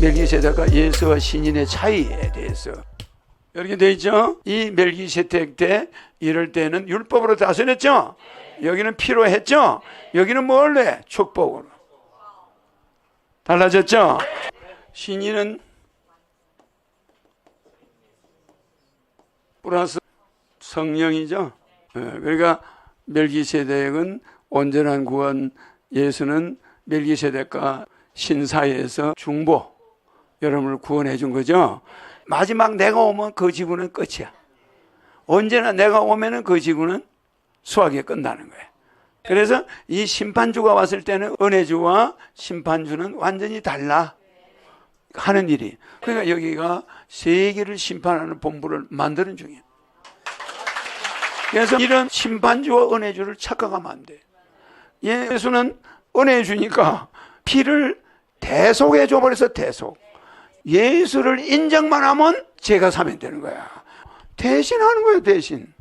멜기세덱과 예수와 신인의 차이에 대해서 이렇게 돼 있죠. 이 멜기세덱 때 이럴 때는 율법으로 다스렸죠. 여기는 피로 했죠. 여기는 뭘로 해? 축복으로. 달라졌죠. 신인은 플러스 성령이죠. 예, 그러니까 멜기세덱은 온전한 구원, 예수는 멜기세덱과 신사에서 중보 여러분을 구원해 준 거죠. 마지막 내가 오면 그 지구는 끝이야. 언제나 내가 오면은 그 지구는 수학이 끝나는 거야. 그래서 이 심판주가 왔을 때는 은혜주와 심판주는 완전히 달라 하는 일이. 그러니까 여기가 세계를 심판하는 본부를 만드는 중이야. 그래서 이런 심판주와 은혜주를 착각하면 안 돼. 예수는 은혜 주니까 피를 대속해 줘버려서 대속. 예수를 인정만 하면 죄가 사면 되는 거야. 대신 하는 거야, 대신.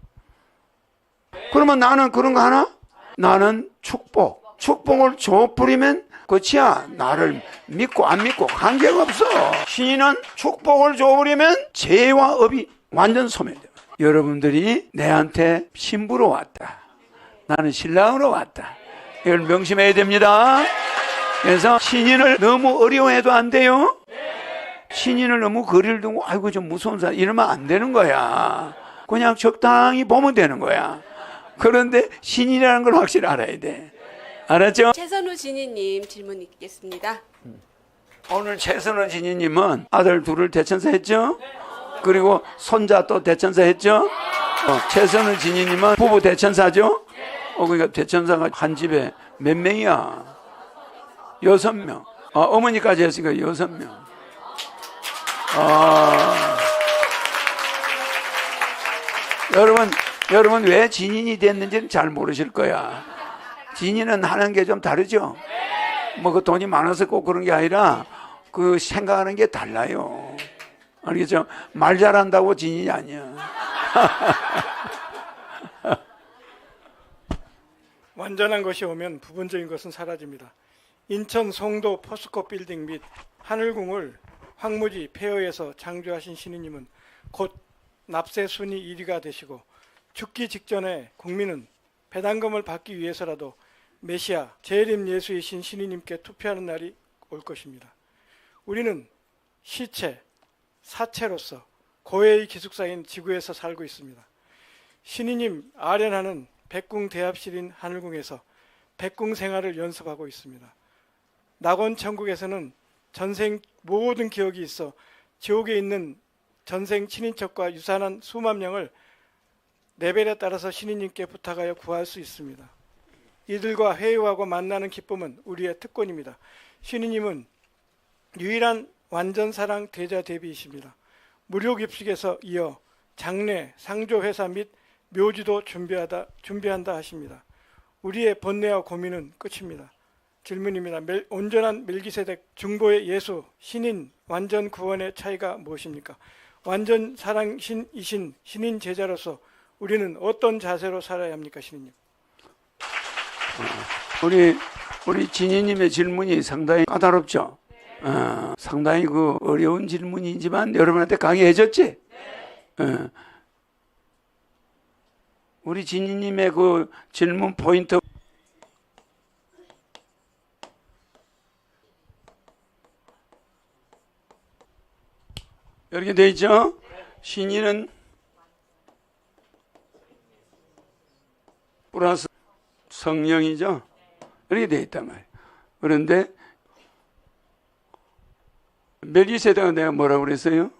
그러면 나는 그런 거 하나? 나는 축복. 축복을 줘버리면 끝이야. 나를 믿고 안 믿고 관계가 없어. 신인은 축복을 줘버리면 죄와 업이 완전 소멸돼. 여러분들이 내한테 신부로 왔다. 나는 신랑으로 왔다. 이걸 명심해야 됩니다. 그래서 신인을 너무 어려워해도 안 돼요. 신인을 너무 거리를 두고 아이고 좀 무서운 사람 이러면 안 되는 거야. 그냥 적당히 보면 되는 거야. 그런데 신인이라는 걸 확실히 알아야 돼. 알았죠? 최선우 진희님 질문 있겠습니다. 오늘 최선호 진희님은 아들 둘을 대천사 했죠? 그리고 손자 또 대천사 했죠? 어, 최선호 진희님은 부부 대천사죠? 어, 그러니까 대천사가 한 집에 몇 명이야? 여섯 명. 아, 어머니까지 했으니까 여섯 명. 아. 여러분, 여러분 왜 진인이 됐는지는 잘 모르실 거야. 진인은 하는 게 좀 다르죠? 뭐 그 돈이 많아서 꼭 그런 게 아니라 그 생각하는 게 달라요. 알겠죠? 말 잘한다고 진인이 아니야. 완전한 것이 오면 부분적인 것은 사라집니다. 인천 송도 포스코 빌딩 및 하늘궁을 황무지 폐허에서 창조하신 신이님은 곧 납세 순위 1위가 되시고 죽기 직전에 국민은 배당금을 받기 위해서라도 메시아 재림 예수이신 신이님께 투표하는 날이 올 것입니다. 우리는 시체, 사체로서 고해의 기숙사인 지구에서 살고 있습니다. 신이님 아련하는 백궁 대합실인 하늘궁에서 백궁 생활을 연습하고 있습니다. 낙원 천국에서는 전생 모든 기억이 있어 지옥에 있는 전생 친인척과 유사한 수만 명을 레벨에 따라서 신이님께 부탁하여 구할 수 있습니다. 이들과 회유하고 만나는 기쁨은 우리의 특권입니다. 신이님은 유일한 완전 사랑 대자 대비이십니다. 무료 입식에서 이어 장례, 상조 회사 및 묘지도 준비하다 준비한다 하십니다. 우리의 번뇌와 고민은 끝입니다. 질문입니다. 멜, 온전한 멜기세덱 중보의 예수 신인 완전 구원의 차이가 무엇입니까? 완전 사랑 신이신 신인 제자로서 우리는 어떤 자세로 살아야 합니까, 신인님? 우리 우리 진희님의 질문이 상당히 까다롭죠. 어, 상당히 그 어려운 질문이지만 여러분한테 강의해줬지. 어. 우리 진희님의 그 질문 포인트 이렇게 돼 있죠. 신인은 플러스 성령이죠. 이렇게 돼 있단 말이에요. 그런데 멜기세덱은 내가 뭐라고 그랬어요?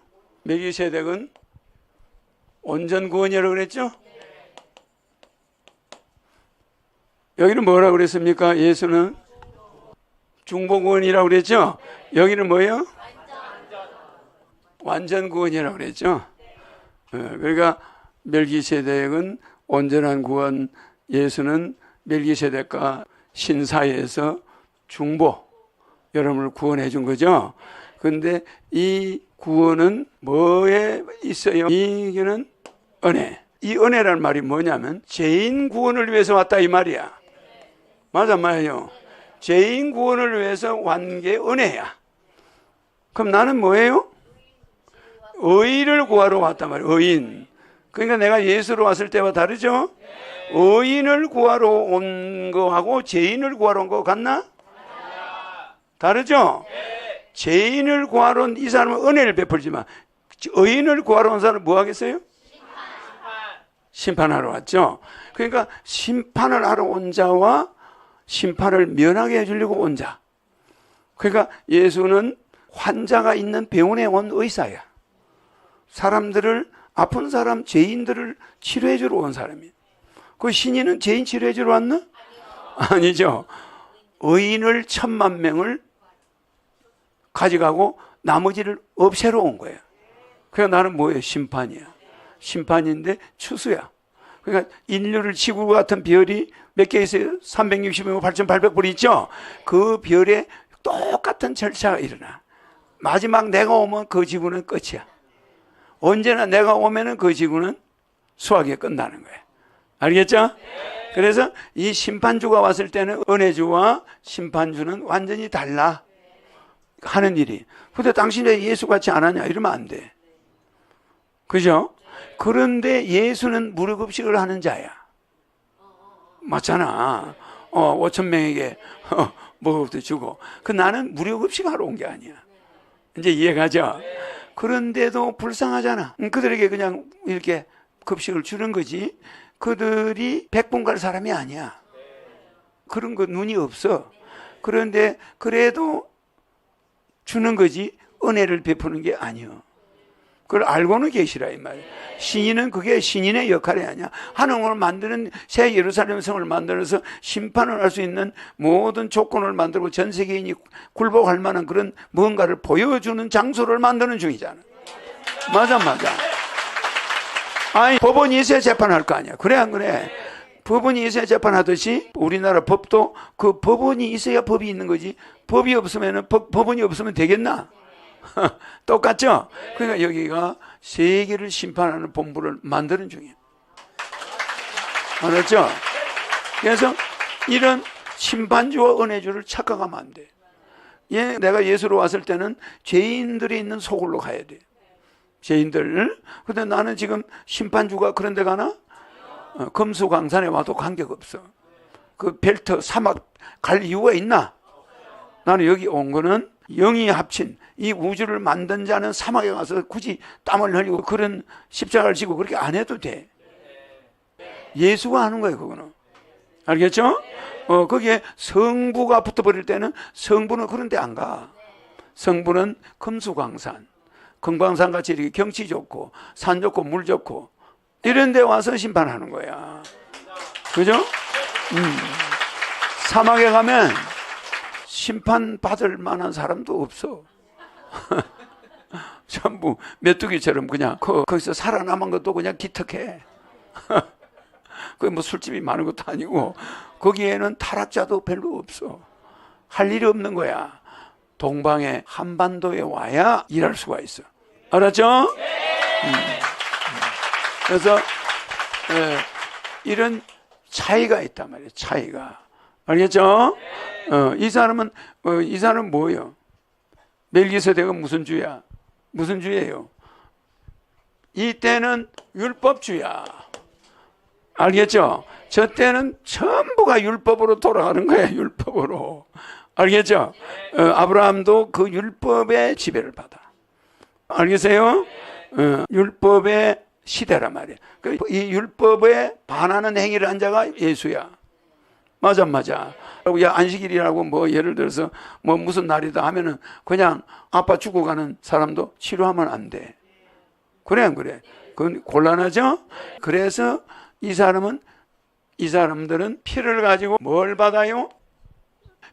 멜기세덱은 온전 구원이라고 그랬죠? 여기는 뭐라고 그랬습니까? 예수는 중보 구원이라고 그랬죠? 여기는 뭐예요? 완전 구원이라고 그랬죠? 어, 그러니까 멜기세덱은 온전한 구원, 예수는 멜기세덱과 신사에서 중보 여러분을 구원해 준 거죠. 근데 이 구원은 뭐에 있어요? 이게는 은혜. 이 은혜라는 말이 뭐냐면 죄인 구원을 위해서 왔다 이 말이야. 맞아 말이요. 죄인 구원을 위해서 완게 은혜야. 그럼 나는 뭐예요? 의인을 구하러 왔단 말이에요. 의인. 그러니까 내가 예수로 왔을 때와 다르죠? 의인을 구하러 온 거하고 죄인을 구하러 온 거 같나? 다르죠? 죄인을 구하러 온 이 사람은 은혜를 베풀지만 의인을 구하러 온 사람은 뭐 하겠어요? 심판하러 왔죠. 그러니까 심판을 하러 온 자와 심판을 면하게 해주려고 온 자. 그러니까 예수는 환자가 있는 병원에 온 의사야. 사람들을 아픈 사람 죄인들을 치료해 주러 온 사람이에요. 그 신인은 죄인 치료해 주러 왔나? 아니죠. 의인을 천만 명을 가져가고 나머지를 없애러 온 거예요. 그러니까 나는 뭐예요? 심판이야. 심판인데 추수야. 그러니까 인류를 지구 같은 별이 몇 개 있어요? 360명 8,800불 있죠? 그 별에 똑같은 절차가 일어나. 마지막 내가 오면 그 지구는 끝이야. 언제나 내가 오면은 그 지구는 수학이 끝나는 거예요. 알겠죠? 그래서 이 심판주가 왔을 때는 은혜주와 심판주는 완전히 달라. 하는 일이. 근데 당신 왜 예수 안 하냐? 이러면 안 돼. 그죠? 그런데 예수는 무료급식을 하는 자야. 맞잖아. 어, 5천 명에게 어, 것도 주고. 그 나는 무료급식 하러 온 게 아니야. 이제 이해가죠? 그런데도 불쌍하잖아. 음, 그들에게 그냥 이렇게 급식을 주는 거지. 그들이 백분 갈 사람이 아니야. 그런 거 눈이 없어. 그런데 그래도 주는 거지 은혜를 베푸는 게 아니요. 그걸 알고는 계시라 이 말이에요. 신인은 그게 신인의 역할이 아니야. 하나님을 만드는 새 예루살렘 성을 만들어서 심판을 할 수 있는 모든 조건을 만들고 전 세계인이 굴복할 만한 그런 뭔가를 보여주는 장소를 만드는 중이잖아. 맞아 맞아. 아니 법원이 있어야 재판할 거 아니야. 그래 안 그래? 법원이 있어야 재판하듯이 우리나라 법도 그 법원이 있어야 법이 있는 거지. 법이 없으면은 법, 법원이 없으면 되겠나? 똑같죠? 그러니까 여기가 세계를 심판하는 본부를 만드는 중이에요. 알았죠? 그래서 이런 심판주와 은혜주를 착각하면 안 돼. 예, 내가 예수로 왔을 때는 죄인들이 있는 소굴로 가야 돼. 죄인들. 근데 나는 지금 심판주가 그런 데 가나? 어, 금수강산에 와도 관계가 없어. 그 벨트 사막 갈 이유가 있나? 나는 여기 온 거는 영이 합친 이 우주를 만든 자는 사막에 가서 굳이 땀을 흘리고 그런 십자가를 지고 그렇게 안 해도 돼. 예수가 하는 거예요, 그거는. 알겠죠? 어, 거기에 성부가 붙어버릴 때는 성부는 그런 데 안 가. 성부는 금수광산. 금광산 같이 이렇게 경치 좋고, 산 좋고, 물 좋고, 이런 데 와서 심판하는 거야. 그죠? 음. 사막에 가면 심판받을 만한 사람도 없어. 전부 메뚜기처럼 그냥 그, 거기서 살아남은 것도 그냥 기특해. 그게 뭐 술집이 많은 것도 아니고 거기에는 타락자도 별로 없어. 할 일이 없는 거야. 동방의 한반도에 와야 일할 수가 있어. 알았죠? 음. 그래서 예, 이런 차이가 있단 말이에요. 차이가. 알겠죠? 어, 이 사람은 어, 이 사람은 뭐예요? 멜기세덱은 무슨 주야? 무슨 주예요? 이때는 율법주야. 알겠죠? 저 때는 전부가 율법으로 돌아가는 거야, 율법으로. 알겠죠? 어, 아브라함도 그 율법의 지배를 받아. 알겠어요? 어, 율법의 시대란 말이야. 그이 율법에 반하는 행위를 한 자가 예수야. 맞아, 맞아. 야, 안식일이라고 뭐 예를 들어서 뭐 무슨 날이다 하면은 그냥 아빠 죽어가는 사람도 치료하면 안 돼. 그래, 안 그래? 그건 곤란하죠? 그래서 이 사람은, 이 사람들은 피를 가지고 뭘 받아요?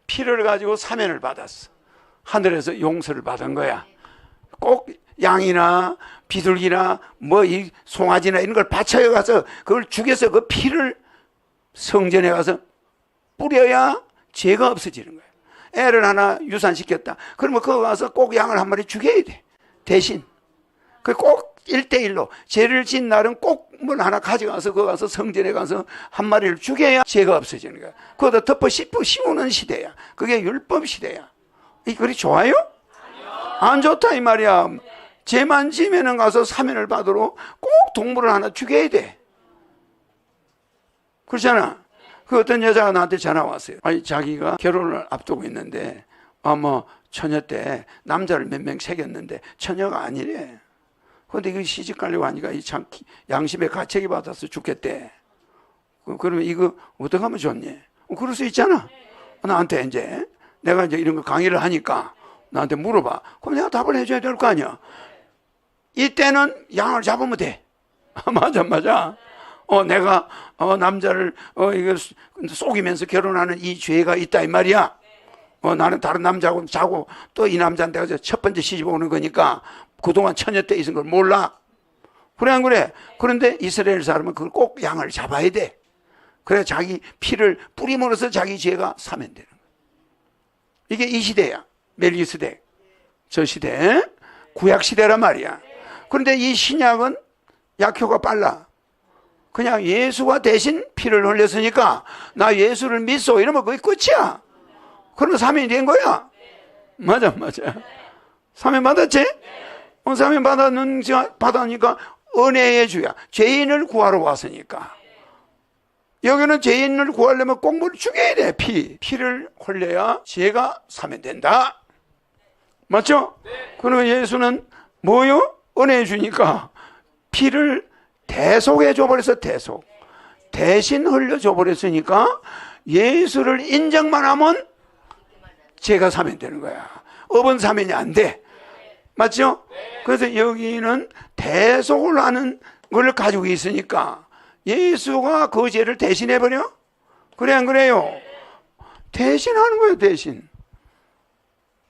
피를 가지고 사면을 받았어. 하늘에서 용서를 받은 거야. 꼭 양이나 비둘기나 뭐 이 송아지나 이런 걸 바쳐여 가서 그걸 죽여서 그 피를 성전에 가서 뿌려야 죄가 없어지는 거예요. 애를 하나 유산시켰다. 그러면 그거 가서 꼭 양을 한 마리 죽여야 돼. 대신. 그꼭 일대일로 죄를 진 날은 꼭 뭘 하나 가져가서 거 가서 성전에 가서 한 마리를 죽여야 죄가 없어지는 거야. 그거다 덮어 씹어 씌우는 시대야. 그게 율법 시대야. 이 글이 좋아요? 안 좋다 이 말이야. 죄만 지면은 가서 사면을 받으러 꼭 동물을 하나 죽여야 돼. 그렇잖아. 그 어떤 여자가 나한테 전화 왔어요. 아니 자기가 결혼을 앞두고 있는데 아뭐 처녀 때 남자를 몇 명 새겼는데 처녀가 아니래. 근데 이거 시집 가려고 하니까 이 참 양심에 가책이 받아서 죽겠대. 그- 그러면 이거 어떻게 하면 좋니? 어, 그럴 수 있잖아. 나한테 이제 내가 이제 이런 거 강의를 하니까 나한테 물어봐. 그럼 내가 답을 해줘야 될 거 아니야. 이때는 양을 잡으면 돼. 맞아, 맞아. 어, 내가, 어, 남자를, 어, 이거 속이면서 결혼하는 이 죄가 있다, 이 말이야. 어, 나는 다른 남자하고 자고 또 이 남자한테 가서 첫 번째 시집 오는 거니까 그동안 처녀 때 있은 걸 몰라. 그래, 안 그래? 그런데 이스라엘 사람은 그걸 꼭 양을 잡아야 돼. 그래, 자기 피를 뿌림으로써 자기 죄가 사면 되는 거야. 이게 이 시대야. 멜기스덱. 저 시대. 구약 시대란 말이야. 그런데 이 신약은 약효가 빨라. 그냥 예수가 대신 피를 흘렸으니까 나 예수를 믿소 이러면 그게 끝이야. 그러면 사면이 된 거야. 맞아, 맞아. 사면 받았지? 어, 사면 받았는, 받았으니까 은혜의 주야. 죄인을 구하러 왔으니까. 여기는 죄인을 구하려면 꼭 뭘 죽여야 돼, 피. 피를 흘려야 죄가 사면 된다. 맞죠? 그러면 예수는 뭐요? 은혜 주니까 피를 대속해 줘버렸어, 대속. 대신 흘려줘 버렸으니까 예수를 인정만 하면 죄가 사면 되는 거야. 업은 사면이 안 돼. 맞죠? 그래서 여기는 대속을 하는 걸 가지고 있으니까 예수가 그 죄를 대신해 버려? 그래 안 그래요? 대신 하는 거예요, 대신.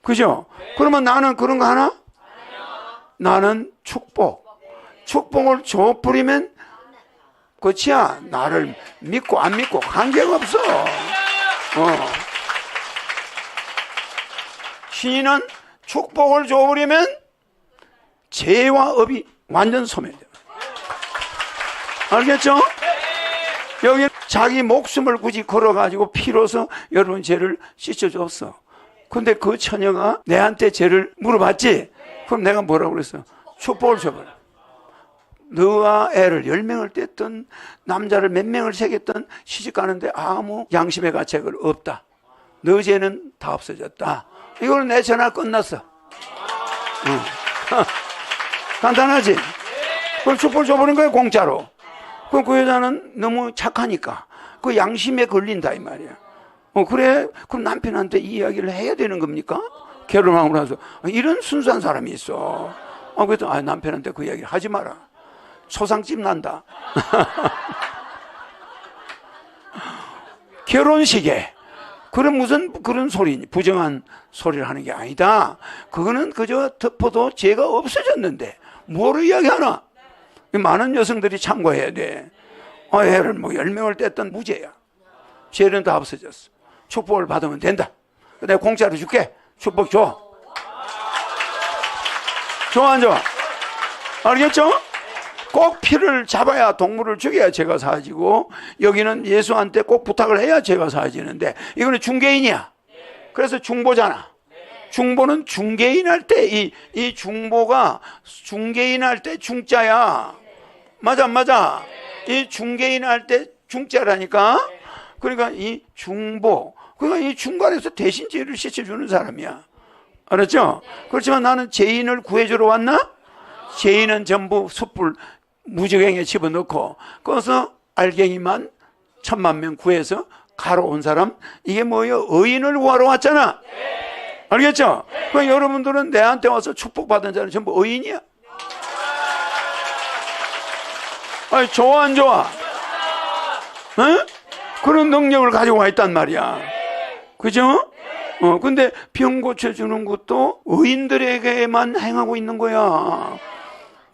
그죠? 그러면 나는 그런 거 하나? 나는 축복. 축복을 줘 뿌리면 끝이야. 나를 믿고 안 믿고 관계가 없어. 어. 신인은 축복을 줘버리면 죄와 업이 완전 소멸돼요. 알겠죠? 여기 자기 목숨을 굳이 걸어가지고 피로서 여러분 죄를 씻어줬어. 근데 그 처녀가 내한테 죄를 물어봤지? 그럼 내가 뭐라고 그랬어? 축복을 줘버려. 너와 애를 열 명을 뗐던 남자를 몇 명을 새겼던 시집 가는데 아무 양심의 가책을 없다. 너 죄는 다 없어졌다. 이걸 내 전화 끝났어. 응. 간단하지? 그걸 축복을 줘버린 거야, 공짜로. 그럼 그 여자는 너무 착하니까 그 양심에 걸린다, 이 말이야. 어, 그래? 그럼 남편한테 이 이야기를 해야 되는 겁니까? 결혼하고 나서. 이런 순수한 사람이 있어. 어, 그래도 아, 남편한테 그 이야기를 하지 마라. 초상집 난다. 결혼식에 그런 무슨 그런 소리 부정한 소리를 하는 게 아니다. 그거는 그저 덮어도 죄가 없어졌는데 뭐를 이야기하나? 많은 여성들이 참고해야 돼. 어, 애를 뭐열 명을 뗐던 무죄야. 죄는 다 없어졌어. 축복을 받으면 된다. 내가 공짜로 줄게. 축복 줘. 좋아 안 좋아? 알겠죠? 꼭 피를 잡아야 동물을 죽여야 죄가 사지고 여기는 예수한테 꼭 부탁을 해야 죄가 사지는데 이거는 중개인이야. 그래서 중보잖아. 중보는 중개인 할 때 이 이 중보가 중개인 할 때 중자야. 맞아 안 맞아. 이 중개인 할 때 중자라니까. 그러니까 이 중보 그러니까 이 중간에서 대신 죄를 씻어 주는 사람이야. 알았죠? 그렇지만 나는 죄인을 구해주러 왔나? 죄인은 전부 숯불 무지경에 집어넣고 거기서 알갱이만 천만 명 구해서 가러 온 사람 이게 뭐예요? 의인을 구하러 왔잖아. 알겠죠? 그 여러분들은 내한테 와서 축복받은 자는 전부 의인이야. 아니 좋아 안 좋아? 어? 그런 능력을 가지고 와 있단 말이야. 그죠? 어, 근데 병 고쳐주는 것도 의인들에게만 행하고 있는 거야.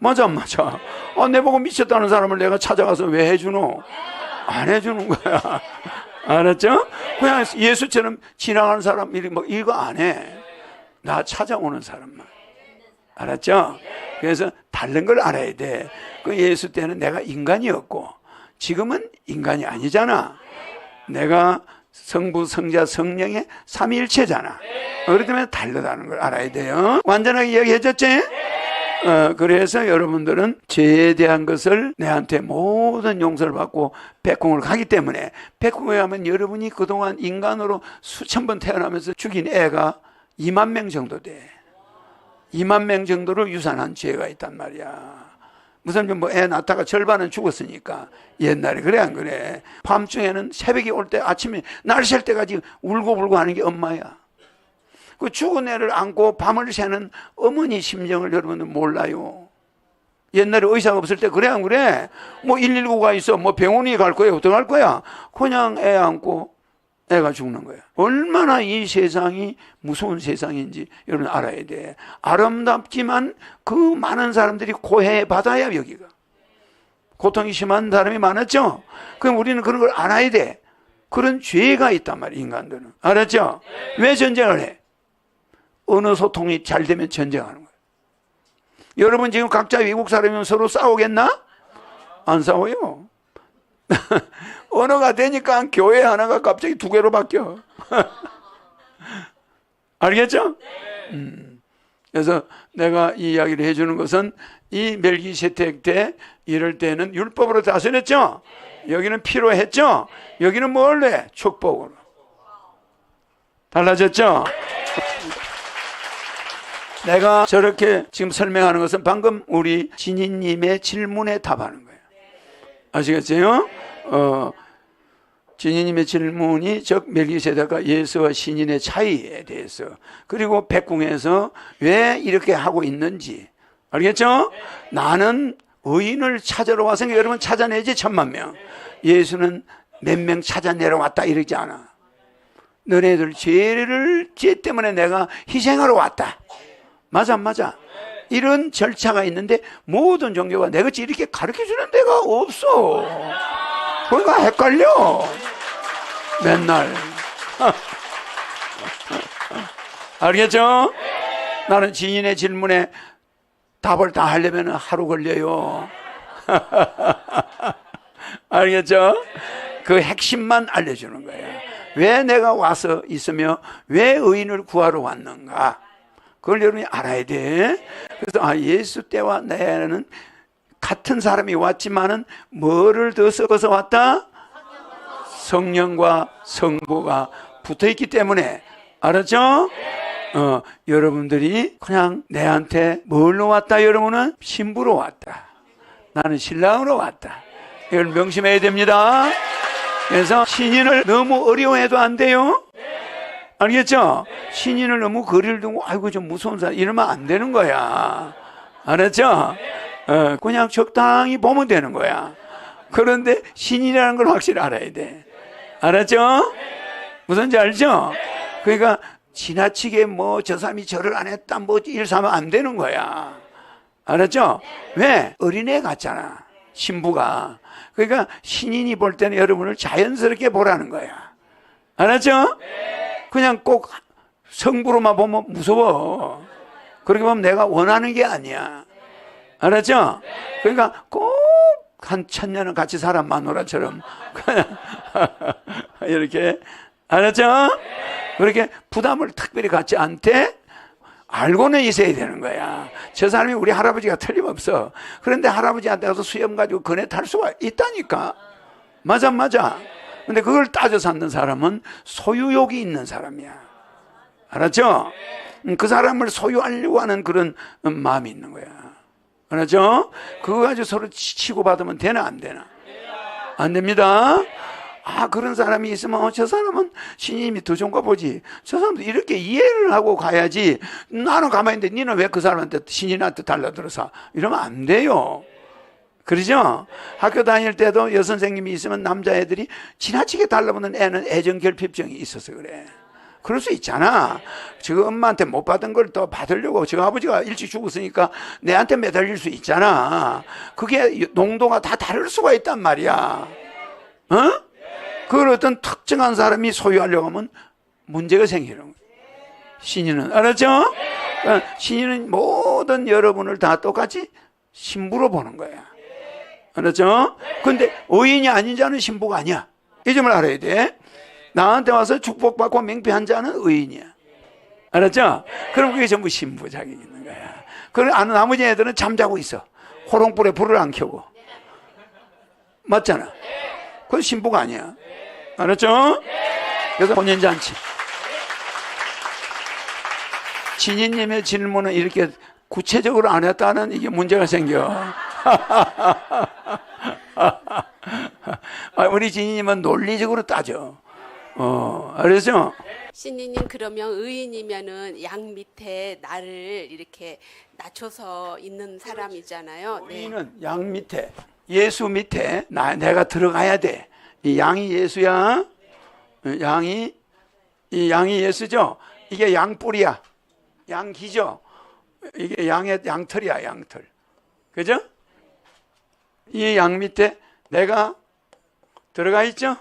맞아, 안 맞아. 아, 내 보고 미쳤다는 사람을 내가 찾아가서 왜 해주노? 안 해주는 거야. 알았죠? 그냥 예수처럼 지나가는 사람, 뭐 이거 안 해. 나 찾아오는 사람만. 알았죠? 그래서 다른 걸 알아야 돼. 그 예수 때는 내가 인간이었고 지금은 인간이 아니잖아. 내가 성부, 성자, 성령의 삼위일체잖아. 그렇기 때문에 다르다는 걸 알아야 돼요. 완전하게 이야기해줬지? 어, 그래서 여러분들은 죄에 대한 것을 내한테 모든 용서를 받고 백궁을 가기 때문에 백궁에 가면 여러분이 그동안 인간으로 수천 번 태어나면서 죽인 애가 2만 명 정도 돼. 2만 명 정도를 유산한 죄가 있단 말이야. 무슨 뭐애 낳다가 절반은 죽었으니까 옛날에 그래 안 그래? 밤중에는 새벽이 올 때 아침에 날샐 때까지 울고 불고 하는 게 엄마야. 그 죽은 애를 안고 밤을 새는 어머니 심정을 여러분은 몰라요. 옛날에 의사가 없을 때 그래 안 그래? 뭐 119가 있어 뭐 병원이 갈 거야 어떻게 할 거야? 그냥 애 안고 애가 죽는 거야. 얼마나 이 세상이 무서운 세상인지 여러분 알아야 돼. 아름답지만 그 많은 사람들이 고해 받아야 여기가. 고통이 심한 사람이 많았죠? 그럼 우리는 그런 걸 알아야 돼. 그런 죄가 있단 말이야, 인간들은. 알았죠? 왜 전쟁을 해? 어느 소통이 잘 되면 전쟁하는 거예요. 여러분 지금 각자 외국 사람이면 서로 싸우겠나? 안 싸워요. 언어가 되니까 교회 하나가 갑자기 두 개로 바뀌어. 알겠죠? 음. 그래서 내가 이 이야기를 해주는 것은 이 멜기세택 때 이럴 때는 율법으로 다스렸죠. 여기는 피로 했죠. 여기는 뭘로 해? 축복으로. 달라졌죠? 내가 저렇게 지금 설명하는 것은 방금 우리 진희님의 질문에 답하는 거예요. 아시겠어요? 어, 진희님의 질문이 즉 멜기세덱과 예수와 신인의 차이에 대해서 그리고 백궁에서 왜 이렇게 하고 있는지 알겠죠? 나는 의인을 찾으러 와서 여러분 찾아내지 천만 명. 예수는 몇 명 찾아내러 왔다 이러지 않아. 너네들 죄를 죄 때문에 내가 희생하러 왔다. 맞아, 안 맞아. 이런 절차가 있는데 모든 종교가 내같이 이렇게 가르쳐 주는 데가 없어. 그러니까 헷갈려. 맨날. 알겠죠? 나는 지인의 질문에 답을 다 하려면 하루 걸려요. 알겠죠? 그 핵심만 알려주는 거예요. 왜 내가 와서 있으며 왜 의인을 구하러 왔는가? 그걸 여러분이 알아야 돼. 그래서 아 예수 때와 내는 같은 사람이 왔지만은 뭐를 더 섞어서 왔다? 성령과 성부가 붙어 있기 때문에 알았죠? 어, 여러분들이 그냥 내한테 뭘로 왔다 여러분은 신부로 왔다. 나는 신랑으로 왔다. 이걸 명심해야 됩니다. 그래서 신인을 너무 어려워해도 안 돼요. 알겠죠? 신인을 너무 거리를 두고 아이고 좀 무서운 사람 이러면 안 되는 거야. 알았죠? 어, 그냥 적당히 보면 되는 거야. 그런데 신인이라는 걸 확실히 알아야 돼. 알았죠? 무슨지 알죠? 그러니까 지나치게 뭐 저 사람이 절을 안 했다 뭐 일삼으면 안 되는 거야. 알았죠? 왜? 어린애 같잖아. 신부가. 그러니까 신인이 볼 때는 여러분을 자연스럽게 보라는 거야. 알았죠? 그냥 꼭 성부로만 보면 무서워. 그렇게 보면 내가 원하는 게 아니야. 알았죠? 그러니까 꼭 한 천년은 같이 살아 마누라처럼 이렇게 알았죠? 그렇게 부담을 특별히 갖지 않되 알고는 있어야 되는 거야. 저 사람이 우리 할아버지가 틀림없어. 그런데 할아버지한테 가서 수염 가지고 그네 탈 수가 있다니까. 맞아, 맞아. 근데 그걸 따져 찾는 사람은 소유욕이 있는 사람이야. 알았죠? 음, 그 사람을 소유하려고 하는 그런 음, 마음이 있는 거야. 알았죠? 그거 가지고 서로 치고 받으면 되나, 안 되나? 안 됩니다. 아, 그런 사람이 있으면, 어, 저 사람은 신임이 더 좋은가 보지. 저 사람도 이렇게 이해를 하고 가야지. 나는 가만히 있는데, 니는 왜 그 사람한테, 신인한테 달라들어서? 이러면 안 돼요. 그러죠? 학교 다닐 때도 여선생님이 있으면 남자애들이 지나치게 달라붙는 애는 애정결핍증이 있어서 그래. 그럴 수 있잖아. 저 엄마한테 못 받은 걸또 받으려고 저 아버지가 일찍 죽었으니까 내한테 매달릴 수 있잖아. 그게 농도가 다 다를 수가 있단 말이야. 어? 그걸 어떤 특정한 사람이 소유하려고 하면 문제가 생기는 거야. 신인은 알았죠? 어, 신인은 뭐 모든 여러분을 다 똑같이 신부로 보는 거야. 그렇죠? 근데 의인이 아닌 자는 신부가 아니야. 이 점을 알아야 돼. 나한테 와서 축복받고 맹패한 자는 의인이야. 알았죠? 그럼 그게 전부 신부 자격이 있는 거야. 그럼 아는 나머지 애들은 잠자고 있어. 호롱불에 불을 안 켜고. 맞잖아. 그건 신부가 아니야. 알았죠? 그래서 혼인잔치. 진인님의 질문은 이렇게 구체적으로 안 했다는 이게 문제가 생겨. 아, 우리 진인님은 논리적으로 따져. 어, 알았죠? 신이님 그러면 의인이면은 양 밑에 나를 이렇게 낮춰서 있는 사람이잖아요. 네. 우리는 양 밑에 예수 밑에 나 내가 들어가야 돼. 이 양이 예수야. 어, 양이 이 양이 예수죠. 이게 양뿔이야. 양기죠. 이게 양의 양털이야, 양털. 그죠? 이 양 밑에 내가 들어가 있죠?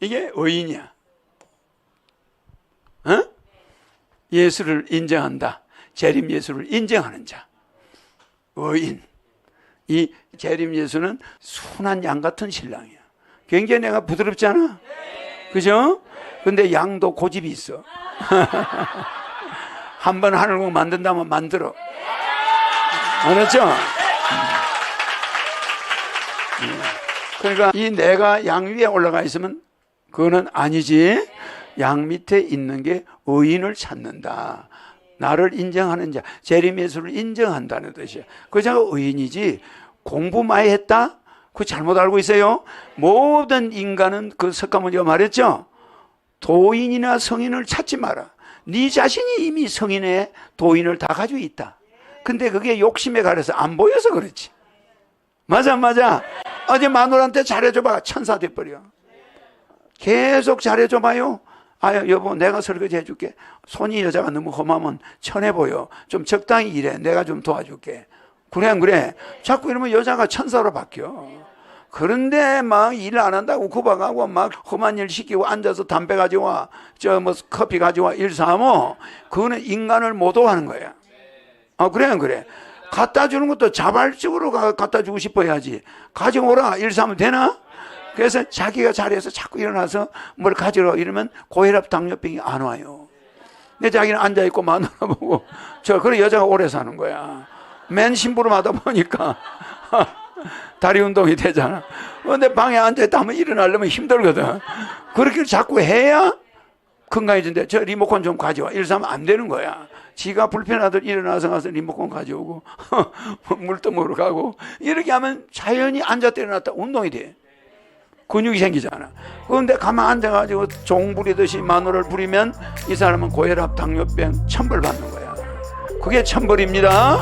이게 의인이야. 어? 예수를 인정한다. 재림 예수를 인정하는 자. 의인. 이 재림 예수는 순한 양 같은 신랑이야. 굉장히 내가 부드럽잖아. 그죠? 근데 양도 고집이 있어. 한 번 하늘국 만든다면 만들어. 알았죠? 그러니까 이 내가 양 위에 올라가 있으면 그거는 아니지. 양 밑에 있는 게 의인을 찾는다. 나를 인정하는 자, 재림 예수를 인정한다는 뜻이야. 그 자가 의인이지 공부 많이 했다? 그 잘못 알고 있어요. 모든 인간은 그 석가모니가 말했죠. 도인이나 성인을 찾지 마라. 네 자신이 이미 성인의 도인을 다 가지고 있다. 근데 그게 욕심에 가려서 안 보여서 그렇지. 맞아, 안 맞아. 어제 마누라한테 잘해줘봐. 천사 돼버려. 계속 잘해줘봐요. 아유, 여보, 내가 설거지 해줄게. 손이 여자가 너무 험하면 천해 보여. 좀 적당히 일해. 내가 좀 도와줄게. 그래, 안 그래? 자꾸 이러면 여자가 천사로 바뀌어. 그런데 막 일 안 한다고 구박하고 막 험한 일 시키고 앉아서 담배 가져와, 저 뭐 커피 가져와 일삼어. 그거는 인간을 모독하는 거야. 아, 그래, 안 그래? 갖다 주는 것도 자발적으로 가- 갖다 주고 싶어야지. 가져오라. 일삼으면 되나? 그래서 자기가 자리에서 자꾸 일어나서 뭘 가지러 이러면 고혈압 당뇨병이 안 와요. 근데 자기는 앉아있고 마누라 보고 저 그래 여자가 오래 사는 거야. 맨 심부름 하다 보니까 다리 운동이 되잖아. 근데 방에 앉아있다 하면 일어나려면 힘들거든. 그렇게 자꾸 해야 건강해진대. 저 리모컨 좀 가져와. 이러면 안 되는 거야. 지가 불편하듯 일어나서 가서 리모컨 가져오고 물도 먹으러 가고 이렇게 하면 자연히 앉았다 일어났다 운동이 돼. 근육이 생기잖아. 그런데 가만 앉아가지고 종 부리듯이 마누를 부리면 이 사람은 고혈압, 당뇨병, 천벌 받는 거야. 그게 천벌입니다.